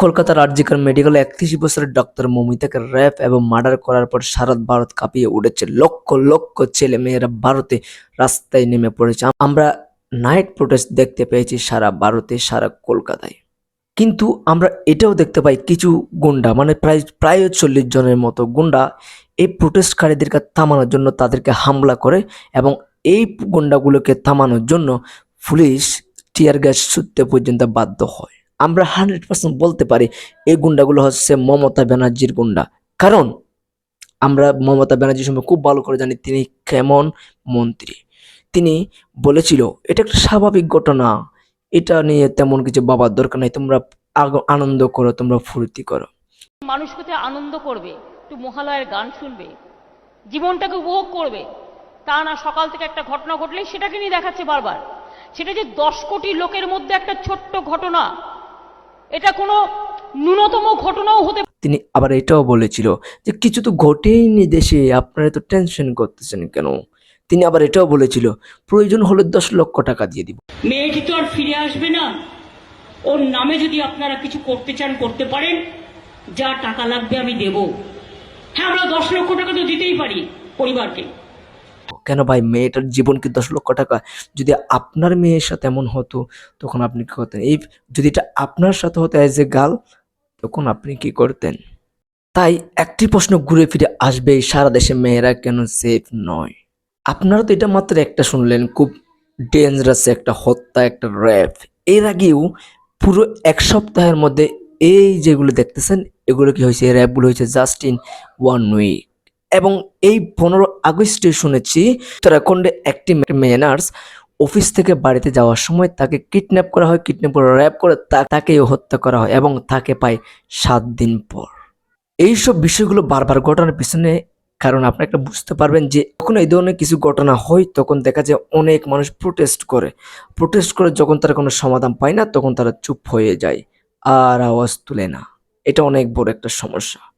কলকাতার আরজিকর মেডিকেলে একত্রিশ বছরের ডক্টর মমিতাকে র্যাপ এবং মার্ডার করার পর সারা ভারত কাঁপিয়ে উঠেছে। লক্ষ লক্ষ ছেলে মেয়েরা ভারতে রাস্তায় নেমে পড়েছে। আমরা নাইট প্রোটেস্ট দেখতে পেয়েছি সারা ভারতে, সারা কলকাতায়। কিন্তু আমরা এটাও দেখতে পাই কিছু গুন্ডা মানে প্রায় প্রায় চল্লিশ জনের মতো গুন্ডা এই প্রোটেস্টকারীদেরকে থামানোর জন্য তাদেরকে হামলা করে এবং এই গুন্ডাগুলোকে থামানোর জন্য পুলিশ টিয়ার গ্যাস ছুটতে পর্যন্ত বাধ্য হয়। আমরা হান্ড্রেড পার্সেন্ট বলতে পারি, এই গুন্ডাগুলো হচ্ছে মমতা ব্যানার্জির গুন্ডা। কারণ আমরা মমতা ব্যানার্জির সম্পর্কে খুব ভালো করে জানি তিনি কেমন মন্ত্রী। তিনি বলেছিল, এটা একটা স্বাভাবিক ঘটনা। এটা নিয়ে তেমন কিছু বাবার দরকার নাই। তোমরা আনন্দ করো, তোমরা ফুর্তি করো। মানুষ কোথায় আনন্দ করবে? একটু মহালয়ের গান শুনবে। জীবনটাকে উপভোগ করবে। তা না, সকাল থেকে একটা ঘটনা ঘটলেই সেটাকে নিয়ে দেখাচ্ছে বারবার। সেটা যে দশ কোটি লোকের মধ্যে একটা ছোট্ট ঘটনা। এটা কোনো ন্যূনতম ঘটনাও হতে তিনি আবার এটাও বলেছিল যে কিছু তো ঘটেইনি দেশে আপনারা তো টেনশন করতেছেন কেন? তিনি আবার এটাও বলেছিল প্রয়োজন হলে দশ লক্ষ টাকা দিয়ে দিব। মেয়েটি তো আর ফিরে আসবে না? ওর নামে যদি আপনারা কিছু করতে চান করতে পারেন। যা টাকা লাগবে আমি দেব। হ্যাঁ আমরা দশ লক্ষ টাকা তো দিতেই পারি পরিবারকে। কেন ভাই মেয়েটার জীবন কি দশ লক্ষ টাকা? যদি আপনার মেয়ের সাথে এমন হতো, তখন আপনি কি করতেন? এই যদি এটা আপনার সাথে হতো অ্যাজ এ গার্ল তখন আপনি কি করতেন? তাই একটি প্রশ্ন ঘুরে ফিরে আসবে সারা দেশে মেয়েরা কেন সেফ নয়? আপনারা তো এটা মাত্র একটা শুনলেন, খুব ডেঞ্জারাস একটা হত্যা, একটা র্যাপ এর আগেও পুরো এক সপ্তাহের মধ্যে এই যেগুলো দেখতেছেন, এগুলো কি হয়েছে? র্যাপগুলো হয়েছে জাস্ট ইন ওয়ান উইক এবং এই পনেরো আগস্টে শুনেছি উত্তরাখণ্ডে একটি মেয়ে নার্স অফিস থেকে বাড়িতে যাওয়ার সময় তাকে কিডন্যাপ করা হয়, কিডন্যাপ করে র্যাপ করে তা- তাকেও হত্যা করা হয় এবং তাকে পায় সাত দিন পর। এইসব বিষয়গুলো বারবার ঘটনার পিছনে কারণ আপনি একটা বুঝতে পারবেন যে যখন এই ধরনের কিছু ঘটনা হয়, তখন দেখা যায় অনেক মানুষ প্রোটেস্ট করে। প্রোটেস্ট করে যখন তারা কোনো সমাধান পায় না, তখন তারা চুপ হয়ে যায়, আর আওয়াজ তুলে না। এটা অনেক বড় একটা সমস্যা।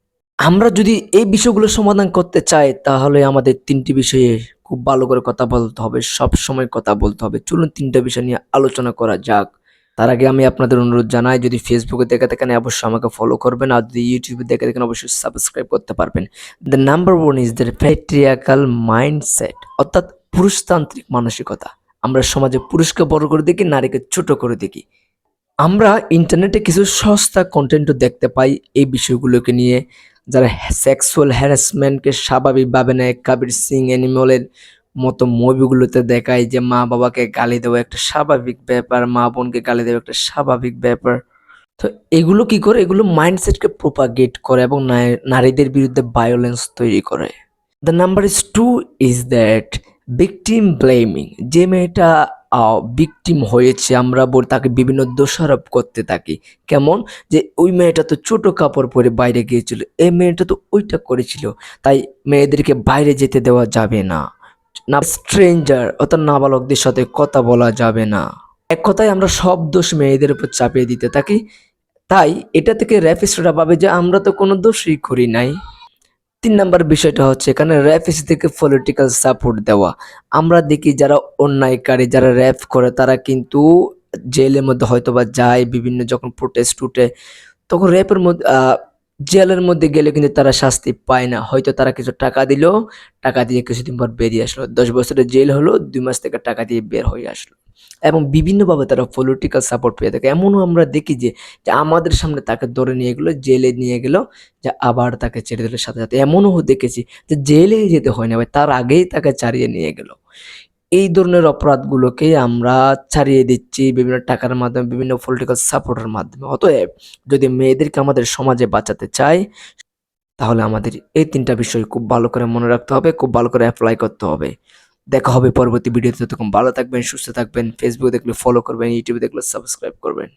আমরা যদি এই বিষয়গুলো সমাধান করতে চাই, তাহলে আমাদের তিনটি বিষয়ে খুব ভালো করে কথা বলতে হবে, সব সময় কথা বলতে হবে। চলুন তিনটা বিষয় নিয়ে আলোচনা করা যাক। তার আগে আমি আপনাদের অনুরোধ জানাই, যদি ফেসবুকে দেখে থাকেন, অবশ্যই আমাকে ফলো করবেন। আর যদি ইউটিউবে দেখে থাকেন, অবশ্যই সাবস্ক্রাইব করতে পারবেন। The number one is the patriarchal mindset অর্থাৎ পুরুষতান্ত্রিক মানসিকতা। আমরা সমাজে পুরুষকে বড় করে দেখি, নারীকে ছোট করে দেখি। আমরা ইন্টারনেটে কিছু সস্তা কন্টেন্টও দেখতে পাই এই বিষয়গুলোকে নিয়ে। যারা সেক্সুয়াল হ্যারাসমেন্টকে স্বাভাবিকভাবে নেয়, কাবির সিং অ্যানিমলের মতো মুভিগুলোতে দেখায় যে মা বাবাকে গালি দেওয়া একটা স্বাভাবিক ব্যাপার, মা বোনকে গালি দেওয়া একটা স্বাভাবিক ব্যাপার। তো এগুলো কি করে? এগুলো মাইন্ডসেটকে প্রোপাগেট করে এবং নারী- নারীদের বিরুদ্ধে ভায়োলেন্স তৈরি করে। The number is two is that victim blaming যে মেয়েটা ভিকটিম হয়েছে, আমরা বলি তাকে বিভিন্ন দোষারোপ করতে থাকি। কেমন? যে ওই মেয়েটা তো ছোট কাপড় পরে বাইরে গিয়েছিল, এই মেয়েটা তো ওইটা করেছিল, তাই মেয়েদেরকে বাইরে যেতে দেওয়া যাবে না। না, স্ট্রেঞ্জার অর্থাৎ নাবালকদের সাথে কথা বলা যাবে না। এক কথায় আমরা সব দোষ মেয়েদের উপর চাপিয়ে দিতে থাকি, তাই এটা থেকে র্যাপিস্টরা ভাবে যে আমরা তো কোনো দোষই করি নাই। তিন নাম্বার বিষয়টা হচ্ছে এখানে র্যাপিস্টদেরকে পলিটিক্যাল সাপোর্ট দেওয়া। আমরা দেখি যারা অন্যায়কারী, যারা র্যাপ করে, তারা কিন্তু জেলের মধ্যে হয়তো বা যায়, বিভিন্ন যখন প্রোটেস্ট উঠে, তখন র্যাপের মধ্যে জেলের মধ্যে গেলে কিন্তু তারা শাস্তি পায় না। হয়তো তারা কিছু টাকা দিল, টাকা দিয়ে কিছুদিন পর বেরিয়ে আসলো। দশ বছরের জেল হলো, দুই মাস থেকে টাকা দিয়ে বের হয়ে আসলো। এবং বিভিন্নভাবে তারা পলিটিক্যাল সাপোর্ট পেয়ে থাকে। এমনও আমরা দেখি যে আমাদের সামনে তাকে ধরে নিয়ে গেলো, জেলে নিয়ে গেল, যে আবার তাকে ছেড়ে দিল সাথে সাথে। এমনও দেখেছি যে জেলে যেতে হয় না, ভাই, তার আগেই তাকে ছাড়িয়ে নিয়ে গেল। এই ধরনের অপরাধগুলোকে আমরা ছাড়িয়ে দিচ্ছি বিভিন্ন টাকার মাধ্যমে, বিভিন্ন পলিটিক্যাল সাপোর্টের মাধ্যমে। অতএব যদি মেয়েদেরকে আমাদের সমাজে বাঁচাতে চাই তাহলে আমাদের এই তিনটা বিষয় খুব ভালো করে মনে রাখতে হবে, খুব ভালো করে অ্যাপ্লাই করতে হবে। দেখা হবে পরবর্তী ভিডিওতে। তখন ভালো থাকবেন, সুস্থ থাকবেন ফেসবুক দেখলে ফলো করবেন ইউটিউবে দেখলে সাবস্ক্রাইব করবেন।